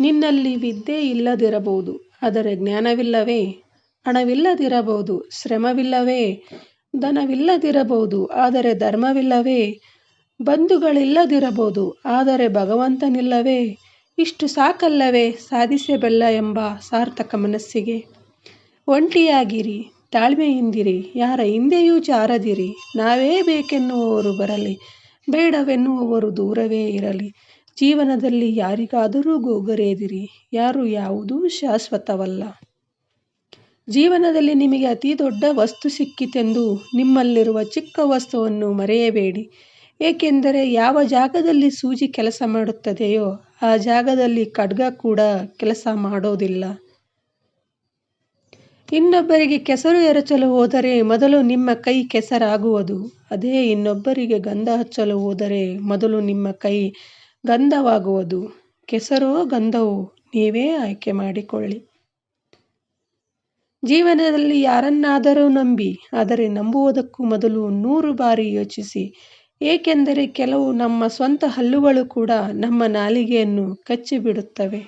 ನಿನ್ನಲ್ಲಿ ವಿದ್ಯೆ ಇಲ್ಲದಿರಬಹುದು, ಆದರೆ ಜ್ಞಾನವಿಲ್ಲವೇ? ಹಣವಿಲ್ಲದಿರಬಹುದು, ಶ್ರಮವಿಲ್ಲವೇ? ಧನವಿಲ್ಲದಿರಬಹುದು, ಆದರೆ ಧರ್ಮವಿಲ್ಲವೇ? ಬಂಧುಗಳಿಲ್ಲದಿರಬಹುದು, ಆದರೆ ಭಗವಂತನಿಲ್ಲವೇ? ಇಷ್ಟು ಸಾಕಲ್ಲವೇ ಸಾಧಿಸಬಲ್ಲ ಎಂಬ ಸಾರ್ಥಕ ಮನಸ್ಸಿಗೆ? ಒಂಟಿಯಾಗಿರಿ, ತಾಳ್ಮೆಯಿಂದಿರಿ, ಯಾರ ಹಿಂದೆಯೂ ಜಾರದಿರಿ, ನಾವೇ ಬೇಕೆನ್ನುವವರು ಬರಲಿ, ಬೇಡವೆನ್ನುವವರು ದೂರವೇ ಇರಲಿ. ಜೀವನದಲ್ಲಿ ಯಾರಿಗಾದರೂ ಗೋಗರೆದಿರಿ, ಯಾರು ಯಾವುದೂ ಶಾಶ್ವತವಲ್ಲ. ಜೀವನದಲ್ಲಿ ನಿಮಗೆ ಅತಿ ದೊಡ್ಡ ವಸ್ತು ಸಿಕ್ಕಿತೆಂದು ನಿಮ್ಮಲ್ಲಿರುವ ಚಿಕ್ಕ ವಸ್ತುವನ್ನು ಮರೆಯಬೇಡಿ. ಏಕೆಂದರೆ ಯಾವ ಜಾಗದಲ್ಲಿ ಸೂಜಿ ಕೆಲಸ ಮಾಡುತ್ತದೆಯೋ ಆ ಜಾಗದಲ್ಲಿ ಖಡ್ಗ ಕೂಡ ಕೆಲಸ ಮಾಡೋದಿಲ್ಲ. ಇನ್ನೊಬ್ಬರಿಗೆ ಕೆಸರು ಎರಚಲು ಹೋದರೆ ಮೊದಲು ನಿಮ್ಮ ಕೈ ಕೆಸರಾಗುವುದು. ಅದೇ ಇನ್ನೊಬ್ಬರಿಗೆ ಗಂಧ ಹಚ್ಚಲು ಹೋದರೆ ಮೊದಲು ನಿಮ್ಮ ಕೈ ಗಂಧವಾಗುವುದು. ಕೆಸರೋ ಗಂಧವೋ ನೀವೇ ಆಯ್ಕೆ ಮಾಡಿಕೊಳ್ಳಿ. ಜೀವನದಲ್ಲಿ ಯಾರನ್ನಾದರೂ ನಂಬಿ, ಆದರೆ ನಂಬುವುದಕ್ಕೂ ಮೊದಲು ನೂರು ಬಾರಿ ಯೋಚಿಸಿ. ಏಕೆಂದರೆ ಕೆಲವು ನಮ್ಮ ಸ್ವಂತ ಹಲ್ಲುಗಳು ಕೂಡ ನಮ್ಮ ನಾಲಿಗೆಯನ್ನು ಕಚ್ಚಿಬಿಡುತ್ತವೆ.